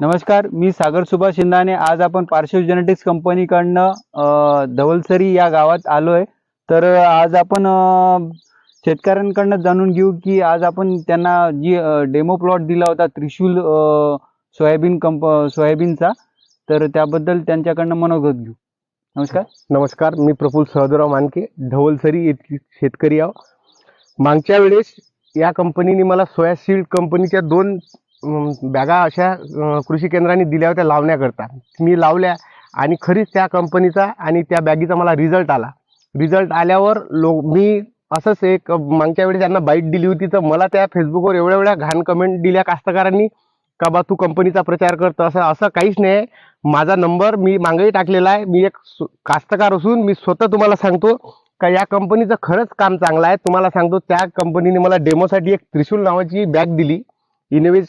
नमस्कार मी सागर सुभाष शिंदाने. आज आपण पार्श्व जेनेटिक्स कंपनीकडनं धवलसरी या गावात आलोय. तर आज आपण शेतकऱ्यांकडनं जाणून घेऊ की आज आपण त्यांना जी डेमो प्लॉट दिला होता त्रिशूल सोयाबीन कंप सोयाबीनचा तर त्याबद्दल त्यांच्याकडनं मनोगत घेऊ. नमस्कार. नमस्कार मी प्रफुल्ल सहदराव मानके ढवलसरी येथील शेतकरी आहो. मागच्या वेळेस या कंपनीने मला सोया सीड कंपनीच्या दोन बॅगा अशा कृषी केंद्रांनी दिल्या होत्या लावण्याकरता. मी लावल्या आणि खरीच त्या कंपनीचा आणि त्या बॅगीचा मला रिझल्ट आला. रिझल्ट आल्यावर लो मी असंच एक मागच्या वेळेस त्यांना बाईट दिली होती तर मला त्या फेसबुकवर एवढ्या एवढ्या घाण कमेंट दिल्या कास्तकारांनी का बा तू कंपनीचा प्रचार करतो असं असं काहीच नाही. माझा नंबर मी मागेही टाकलेला आहे. मी एक कास्तकार असून मी स्वतः तुम्हाला सांगतो का या कंपनीचं खरंच काम चांगलं आहे. तुम्हाला सांगतो त्या कंपनीने मला डेमोसाठी एक त्रिशूल नावाची बॅग दिली. इनोवेज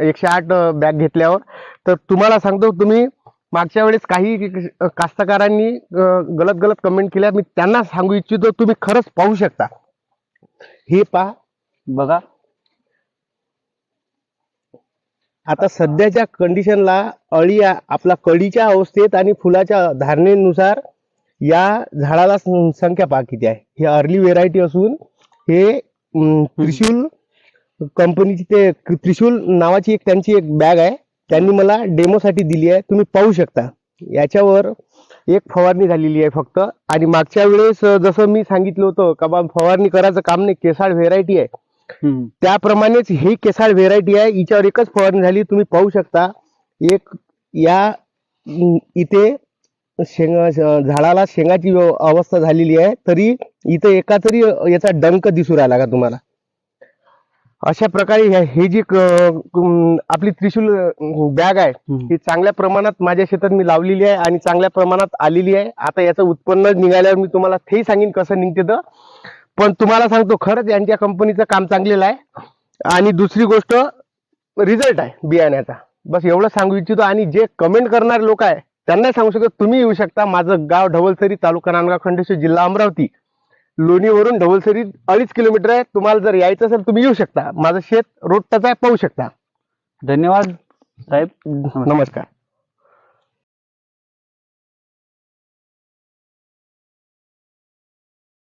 एकशे आठ बॅग घेतल्यावर. तर तुम्हाला सांगतो तुम्ही मागच्या वेळेस काही कास्तकारांनी गलत गलत कमेंट केल्या. मी त्यांना सांगू इच्छितो तुम्ही खरंच पाहू शकता. हे पहा बघा. आता सध्याच्या कंडिशनला अळी आपला कळीच्या अवस्थेत आणि फुलाच्या धारणेनुसार या झाडाला सं- संख्या पहा किती आहे. ही अर्ली व्हेरायटी असून हे त्रिशूल कंपनीची ते त्रिशूल नावाची एक त्यांची एक बॅग आहे. त्यांनी मला डेमोसाठी दिली आहे. तुम्ही पाहू शकता. याच्यावर एक फवारणी झालेली आहे फक्त. आणि मागच्या वेळेस जसं मी सांगितलं होतं का बा फवारणी करायचं काम नाही केसाळ व्हेरायटी आहे. त्याप्रमाणेच ही केसाळ व्हेरायटी आहे. हिच्यावर एकच फवारणी झाली. तुम्ही पाहू शकता. एक या इथे शेंग झाडाला शेंगाची अवस्था झालेली आहे. तरी इथे एका तरी याचा डंक दिसू राहिला का तुम्हाला? अशा प्रकारे ह्या- हे जी क- आपली त्रिशूल बॅग आहे हम्म. ही चांगल्या प्रमाणात माझ्या शेतात मी लावलेली आहे आणि चांगल्या प्रमाणात आलेली आहे. आता याचं उत्पन्न निघाल्यावर मी तुम्हाला तेही सांगेन कसं निघते तर. पण तुम्हाला सांगतो खरंच यांच्या कंपनीचं काम चांगलेलं आहे. आणि दुसरी गोष्ट रिझल्ट आहे बियाण्याचा. बस एवढं सांगू इच्छितो आणि जे कमेंट करणारे लोक आहे त्यांना सांगू शकतो तुम्ही येऊ शकता. माझं गाव ढवलसरी तालुका नांदगाव खंडेश्वर जिल्हा अमरावती. लोणीवरून ढवलसरी अडीच किलोमीटर आहे. तुम्हाला जर यायचं असेल तुम्ही येऊ शकता. माझं शेत रोड टच आहे पाहू शकता. धन्यवाद साहेब. नमस्कार.